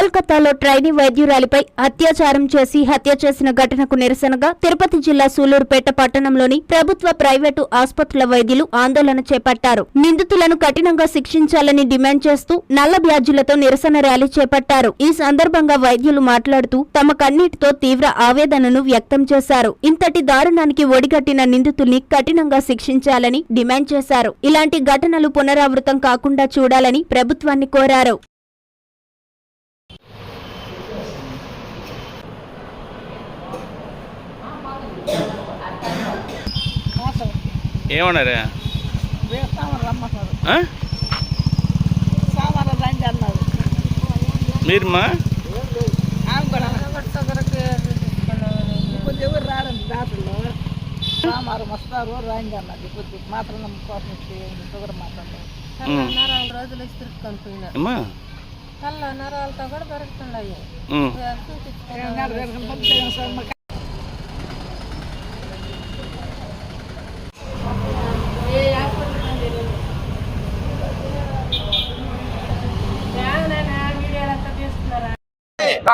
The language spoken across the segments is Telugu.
కోల్కతాలో ట్రైనీ వైద్యురాలిపై అత్యాచారం చేసి హత్య చేసిన ఘటనకు నిరసనగా తిరుపతి జిల్లా సూలూరుపేట పట్టణంలోని ప్రభుత్వ ప్రైవేటు ఆసుపత్రుల వైద్యులు ఆందోళన చేపట్టారు. నిందితులను కఠినంగా శిక్షించాలని డిమాండ్ చేస్తూ నల్ల బ్యాజులతో నిరసన ర్యాలీ చేపట్టారు. ఈ సందర్భంగా వైద్యులు మాట్లాడుతూ తమ కన్నీటితో తీవ్ర ఆవేదనను వ్యక్తం చేశారు. ఇంతటి దారుణానికి ఒడిగట్టిన నిందితుల్ని కఠినంగా శిక్షించాలని డిమాండ్ చేశారు. ఇలాంటి ఘటనలు పునరావృతం కాకుండా చూడాలని ప్రభుత్వాన్ని కోరారు ఏమన్నారా వేస్తామని రమ్మన్నారు ఆ? సోమవారం రండి అన్నారు మీరు మా ఆమె కూడా ఇప్పుడు ఎవరు వస్తారు అన్నది మాత్రం షుగర్ ఉమ్. నరాలు రోజులు తిరుక్కొని పోయినా అమ్మా కళ్ళ నరాలతో కూడా పెరుగుతున్నాయి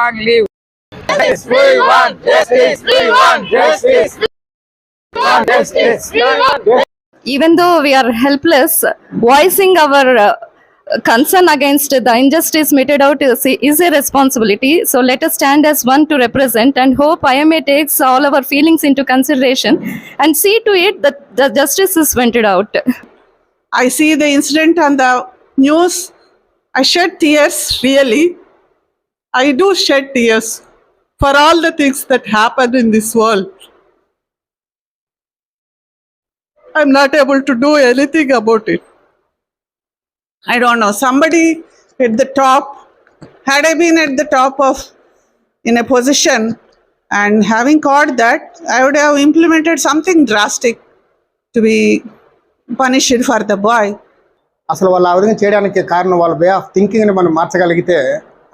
long live. Justice, we want justice, we want justice. We want justice. We want justice. even though we are helpless, voicing our uh, concern against the injustice meted out is, is a responsibility. So let us stand as one to represent and hope IMA takes all our feelings into consideration and see to it that the justice is vented out. I see the incident on the news. I shed tears, really. I do shed tears for all the things that happen in this world. I'm not able to do anything about it. I don't know. Somebody at the top, had I been at the top of in a position and having caught that, I would have implemented something drastic to be punished for the boy. అసలు వాళ్ళు ఆ విధంగా చేయడానికి కారణం వాళ్ళ వే ఆఫ్ థింకింగ్ని మనం మార్చగలిగితే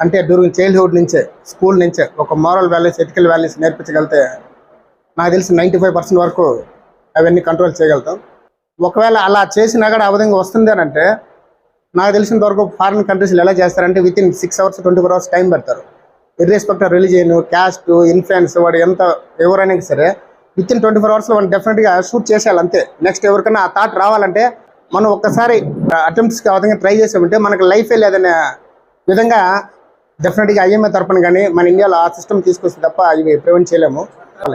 అంటే డ్యూరింగ్ చైల్డ్హుడ్ నుంచే స్కూల్ నుంచే ఒక మోరల్ వాల్యూస్ ఎథికల్ వాల్యూస్ నేర్పించగలిగితే నాకు తెలిసి నైంటీ ఫైవ్ పర్సెంట్ వరకు అవన్నీ కంట్రోల్ చేయగలుగుతాం. ఒకవేళ అలా చేసినా కూడా ఆ విధంగా వస్తుంది అని అంటే నాకు తెలిసినంత వరకు ఫారిన్ కంట్రీస్లో ఎలా చేస్తారంటే with in six hours twenty four hours time పెడతారు. Irrespective of religion caste influence వాడు ఎంత ఎవరైనా సరే విత్ ఇన్ ట్వంటీ ఫోర్ అవర్స్లో మనం డెఫినెట్గా షూట్ చేసేయాలి అంతే. నెక్స్ట్ ఎవరికైనా ఆ థాట్ రావాలంటే మనం ఒక్కసారి అటెంప్ట్స్కి ఆ విధంగా ట్రై చేసామంటే మనకి లైఫే లేదనే విధంగా డెఫినెట్గా ఐఎంఏ తరపున కానీ మన ఇండియాలో ఆ సిస్టమ్ తీసుకొస్తే తప్ప ఇవి ప్రివెంట్ చేయలేము.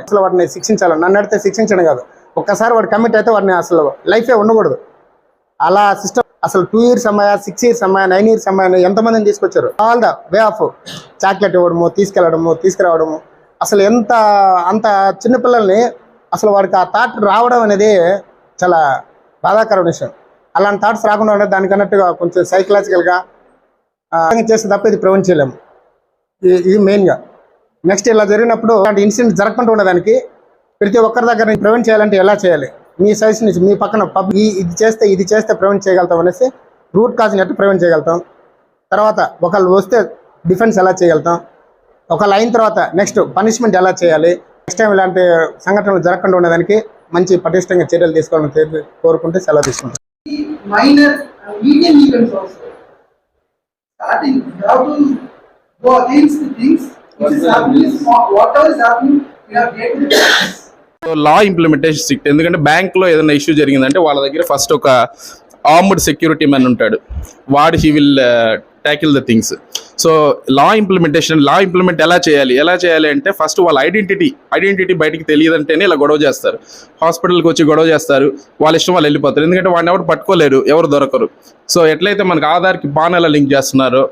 అసలు వాటిని శిక్షించాలి? నన్ను అడితే శిక్షించడం కాదు. ఒక్కసారి వాడు కమిట్ అయితే వాడిని అసలు లైఫే ఉండకూడదు. అలా సిస్టమ్ అసలు టూ ఇయర్స్ అమ్మాయి సిక్స్ ఇయర్స్ అమ్మాయి నైన్ ఇయర్స్ అమ్మాయి ఎంతమందిని తీసుకొచ్చారు? All the way of chocolate ఇవ్వడము తీసుకెళ్ళడము తీసుకురావడము. అసలు ఎంత అంత చిన్నపిల్లల్ని అసలు వాడికి ఆ థాట్ రావడం అనేది చాలా బాధాకరమైన విషయం. అలాంటి థాట్స్ రాకుండా ఉండే దానికి అన్నట్టుగా కొంచెం సైకలాజికల్గా చేస్తే తప్ప ఇది ప్రివెంట్ చేయలేము. ఇది మెయిన్గా నెక్స్ట్ ఇలా జరిగినప్పుడు అలాంటి ఇన్సిడెంట్ జరగకుండా ఉండడానికి ప్రతి ఒక్కరి దగ్గర ప్రివెంట్ చేయాలంటే ఎలా చేయాలి? మీ సైజ్ నుంచి మీ పక్కన పబ్ ఇది చేస్తే ఇది చేస్తే ప్రివెంట్ చేయగలుగుతాం అనేసి రూట్ కాజ్ని ఎట్టు ప్రివెంట్ చేయగలుగుతాం. తర్వాత ఒకళ్ళు వస్తే డిఫెన్స్ ఎలా చేయగలుగుతాం? ఒకళ్ళు అయిన తర్వాత నెక్స్ట్ పనిష్మెంట్ ఎలా చేయాలి? నెక్స్ట్ టైం ఇలాంటి సంఘటనలు జరగకుండా ఉండడానికి మంచి పటిష్టంగా చర్యలు తీసుకోవాలని కోరుకుంటే సెలవు తీసుకుంటాం Starting, you have to go against the things which is happening, whatever is happening, we have taken it. Law implementation strict ఎందుకంటే బ్యాంక్లో ఏదైనా ఇష్యూ జరిగిందంటే వాళ్ళ దగ్గర ఫస్ట్ ఒక ఆర్మ్డ్ సెక్యూరిటీ మ్యాన్ ఉంటాడు వాడు he will tackle the things so law implementation law implement ఎలా చేయాలి? ఎలా చేయాలి అంటే ఫస్ట్ వాళ్ళ ఐడెంటిటీ ఐడెంటిటీ బయటికి తెలియదంటేనే ఇలా గొడవ చేస్తారు. హాస్పిటల్కి వచ్చి గొడవ చేస్తారు. వాళ్ళ ఇష్టం వాళ్ళు వెళ్ళిపోతారు. ఎందుకంటే వాడిని ఎవరు పట్టుకోలేరు ఎవరు దొరకరు. సో ఎట్లయితే మనకు ఆధార్కి పాన్ ఎలా లింక్ చేస్తున్నారో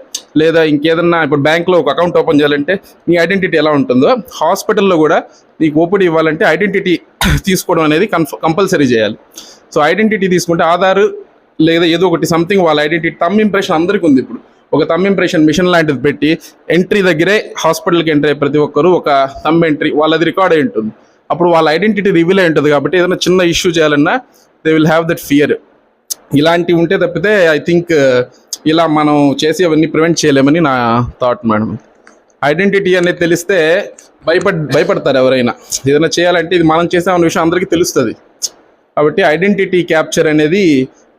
లేదా ఇంకేదన్నా ఇప్పుడు బ్యాంక్లో ఒక అకౌంట్ ఓపెన్ చేయాలంటే నీ ఐడెంటిటీ ఎలా ఉంటుందో హాస్పిటల్లో కూడా నీకు ఓపీడీ ఇవ్వాలంటే ఐడెంటిటీ తీసుకోవడం అనేది కన్ఫ కంపల్సరీ చేయాలి. సో ఐడెంటిటీ తీసుకుంటే ఆధార్ లేదా ఏదో ఒకటి సంథింగ్ వాళ్ళ ఐడెంటిటీ తమ్ ఇంప్రెషన్ అందరికీ ఉంది ఇప్పుడు. ఒక తమ్ ఇంప్రెషన్ మిషన్ లాంటిది పెట్టి ఎంట్రీ దగ్గరే హాస్పిటల్కి ఎంట్రీ అయ్యే ప్రతి ఒక్కరు ఒక తమ్ ఎంట్రీ వాళ్ళది రికార్డ్ అయి ఉంటుంది. అప్పుడు వాళ్ళ ఐడెంటిటీ రివీల్ అయి ఉంటుంది కాబట్టి ఏదైనా చిన్న ఇష్యూ చేయాలన్నా they will have that fear ఇలాంటివి ఉంటే తప్పితే ఐ థింక్ uh, ఇలా మనం చేసి అవన్నీ ప్రివెంట్ చేయలేమని నా థాట్ మేడం ఐడెంటిటీ అనేది తెలిస్తే భయపడ్ భయపడతారు ఎవరైనా. ఏదైనా చేయాలంటే ఇది మనం చేసామన్న విషయం అందరికీ తెలుస్తుంది. కాబట్టి ఐడెంటిటీ క్యాప్చర్ అనేది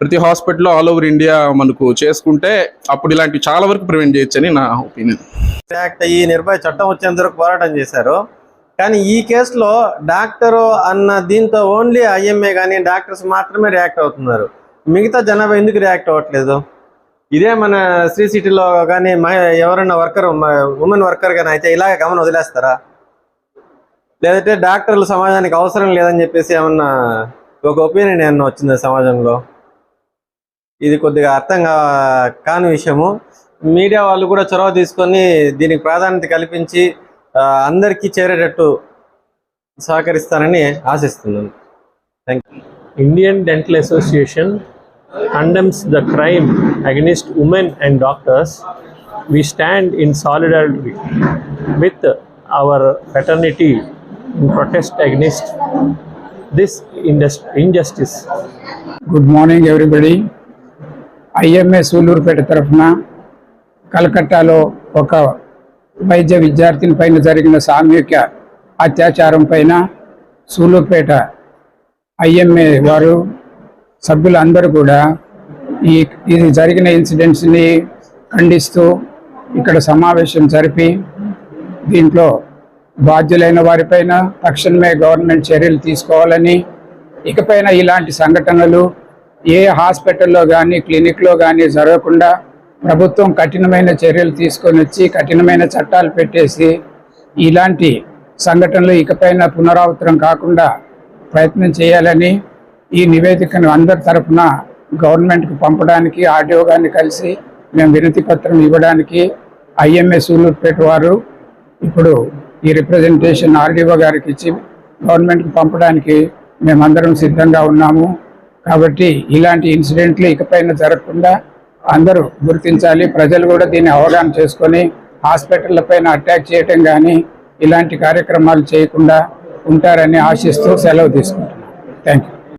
ప్రతి హాస్పిటల్లో ఆల్ ఓవర్ ఇండియా మనకు చేసుకుంటే అప్పుడు ఇలాంటివి చాలా వరకు ప్రివెంట్ చేయొచ్చని నా ఒపీనియన్ యాక్ట్ ఈ నిర్భయ చట్టం వచ్చేంత వరకు పోరాటం చేశారు. కానీ ఈ కేసులో డాక్టరు అన్న దీంతో ఓన్లీ ఐఎంఏ కానీ డాక్టర్స్ మాత్రమే రియాక్ట్ అవుతున్నారు. మిగతా జనాభా ఎందుకు రియాక్ట్ అవ్వట్లేదు? ఇదే మన శ్రీ సిటీలో కానీ ఎవరైనా వర్కర్ ఉమెన్ వర్కర్ కానీ అయితే ఇలాగ గమనం వదిలేస్తారా? లేదంటే డాక్టర్లు సమాజానికి అవసరం లేదని చెప్పేసి ఏమన్నా ఒక ఒపీనియన్ ఏమన్నా వచ్చింది సమాజంలో? ఇది కొద్దిగా అర్థం కాని విషయము. మీడియా వాళ్ళు కూడా చొరవ తీసుకొని దీనికి ప్రాధాన్యత కల్పించి అందరికీ చేరేటట్టు సహకరిస్తానని ఆశిస్తున్నాను. Thank Indian dental association condemns the crime against women and doctors we stand in solidarity with our fraternity in protest against this injustice. Good morning everybody IMA Sullurpeta తరఫున కలకట్టాలో ఒక వైద్య విద్యార్థిని పైన జరిగిన సామూహిక అత్యాచారం పైన సూలూరుపేట ఐఎంఏ వారు సభ్యులందరూ కూడా ఈ ఇది జరిగిన ఇన్సిడెంట్స్ని ఖండిస్తూ ఇక్కడ సమావేశం జరిపి దీంట్లో బాధ్యులైన వారిపైన తక్షణమే గవర్నమెంట్ చర్యలు తీసుకోవాలని ఇకపైన ఇలాంటి సంఘటనలు ఏ హాస్పిటల్లో కానీ క్లినిక్లో కానీ జరగకుండా ప్రభుత్వం కఠినమైన చర్యలు తీసుకొని వచ్చి కఠినమైన చట్టాలు పెట్టేసి ఇలాంటి సంఘటనలు ఇకపైన పునరావృతం కాకుండా ప్రయత్నం చేయాలని ఈ నివేదికను అందరి తరఫున గవర్నమెంట్కి పంపడానికి ఆర్డీఓ గారిని కలిసి మేము వినతి పత్రం ఇవ్వడానికి ఐఎంఏ సూలూరుపేట వారు ఇప్పుడు ఈ రిప్రజెంటేషన్ ఆర్డీఓ గారికి ఇచ్చి గవర్నమెంట్కి పంపడానికి మేమందరం సిద్ధంగా ఉన్నాము. కాబట్టి ఇలాంటి ఇన్సిడెంట్లు ఇకపైన జరగకుండా అందరూ గుర్తించాలి. ప్రజలు కూడా దీన్ని అవగాహన చేసుకొని హాస్పిటళ్ళ పైన అటాక్ చేయటం కానీ ఇలాంటి కార్యక్రమాలు చేయకుండా ఉంటారని ఆశిస్తూ సెలవు తీసుకుంటున్నాను థ్యాంక్ యూ